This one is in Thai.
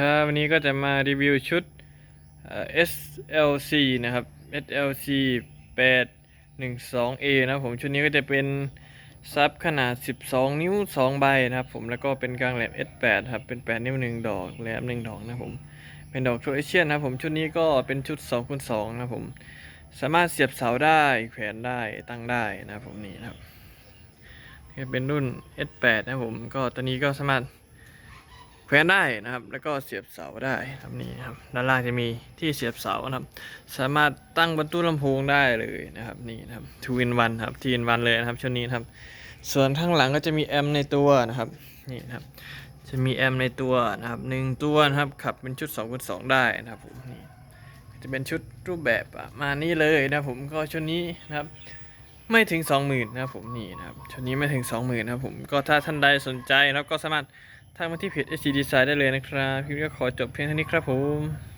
ครับวันนี้ก็จะมารีวิวชุด SLC นะครับ SLC 812A นะผมชุดนี้ก็จะเป็นซับขนาด 12 นิ้ว 2 ใบนะครับผมแล้วก็เป็นกลางแหลม S8 ครับเป็น 8 นิ้ว 1 ดอกแหลม 1 ดอกนะผมเป็นดอกโครเอเชียนนะผมชุดนี้ก็เป็นชุด2คูณ2นะผมสามารถเสียบเสาได้แขวนได้ตั้งได้นะผมนี่นะครับเป็นรุ่น S8 นะผมก็ตัวนี้ก็สามารถ แขวนได้นะครับ แล้วก็เสียบเสาได้ครับนี่นะครับ ด้านล่างจะมีที่เสียบเสานะครับ สามารถตั้งบนตู้ลำโพงได้เลยนะครับ นี่นะครับ two in one ครับ t in one เลยนะครับช่วงนี้นะครับ ส่วนข้างหลังก็จะมีแอมในตัวนะครับ นี่นะครับ จะมีแอมในตัวนะครับหนึ่งตัวนะครับ ขับเป็นชุด2คูณ2ได้นะครับผมนี่จะเป็นชุดรูปแบบประมาณนี้เลยนะผมก็ชุดนี้นะครับไม่ถึง 20,000นะครับผมนี่นะครับชุดนี้ไม่ถึง 20,000นะครับผมก็ถ้าท่านใดสนใจนะครับก็สามารถ ทางมาที่เพจ SC Design ได้เลยนะครับคลิปนี้ก็ขอจบเพียงเท่านี้ครับผม